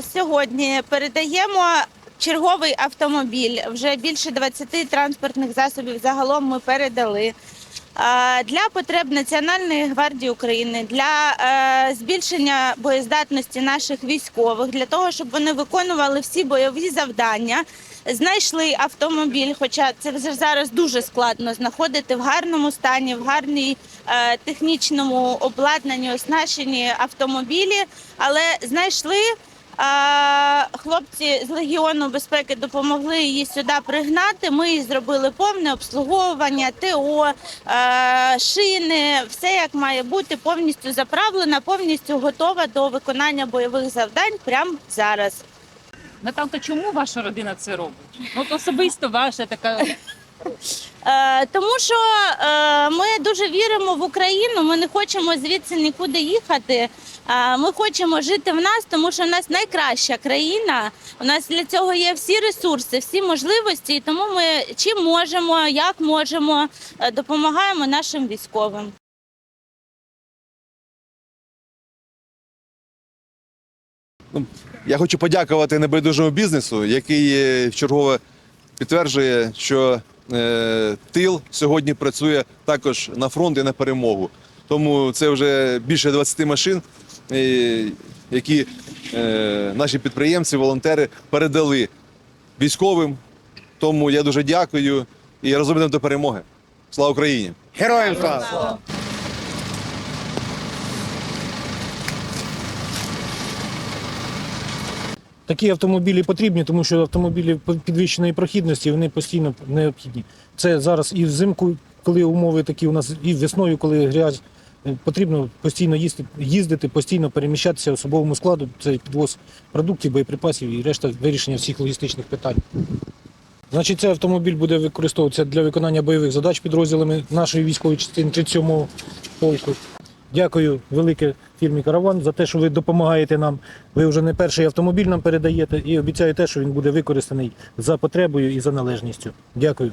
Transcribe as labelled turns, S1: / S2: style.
S1: Сьогодні передаємо черговий автомобіль. Вже більше 20 транспортних засобів загалом ми передали. Для потреб Національної гвардії України для е, збільшення боєздатності наших військових, для того, щоб вони виконували всі бойові завдання, знайшли автомобіль. Хоча це вже зараз дуже складно знаходити в гарному стані, в гарній е, технічному обладнанні, оснащені автомобілі, але знайшли. А, Хлопці з Легіону безпеки допомогли її сюди пригнати. Ми їй зробили повне обслуговування, ТО, шини, все як має бути, повністю заправлена, повністю готова до виконання бойових завдань прямо зараз.
S2: Наталка, чому ваша родина це робить? От особисто ваша така.
S1: Е, тому що е, ми дуже віримо в Україну. Ми не хочемо звідси нікуди їхати. Ми хочемо жити в нас, тому що в нас найкраща країна. У нас для цього є всі ресурси, всі можливості. І тому ми чим можемо, як можемо, е, допомагаємо нашим військовим.
S3: Я хочу подякувати небайдужому бізнесу, який е, вчергове підтверджує, що е, тил сьогодні працює також на фронт і на перемогу. Тому це вже більше 20 машин, які е, наші підприємці, волонтери передали військовим. Тому я дуже дякую і разом до перемоги. Слава Україні!
S4: Героям слава!
S5: Такі автомобілі потрібні, тому що автомобілі підвищеної прохідності вони постійно необхідні. Це зараз і взимку, коли умови такі у нас, і весною, коли грязь. Потрібно постійно їздити, їздити, постійно переміщатися особовому складу. Це підвоз продуктів, боєприпасів і решта вирішення всіх логістичних питань. Значить, цей автомобіль буде використовуватися для виконання бойових задач підрозділами нашої військової частини 37-го полку. Дякую велике фірмі Караван за те, що ви допомагаєте нам. Ви вже не перший автомобіль нам передаєте і обіцяю те, що він буде використаний за потребою і за належністю. Дякую.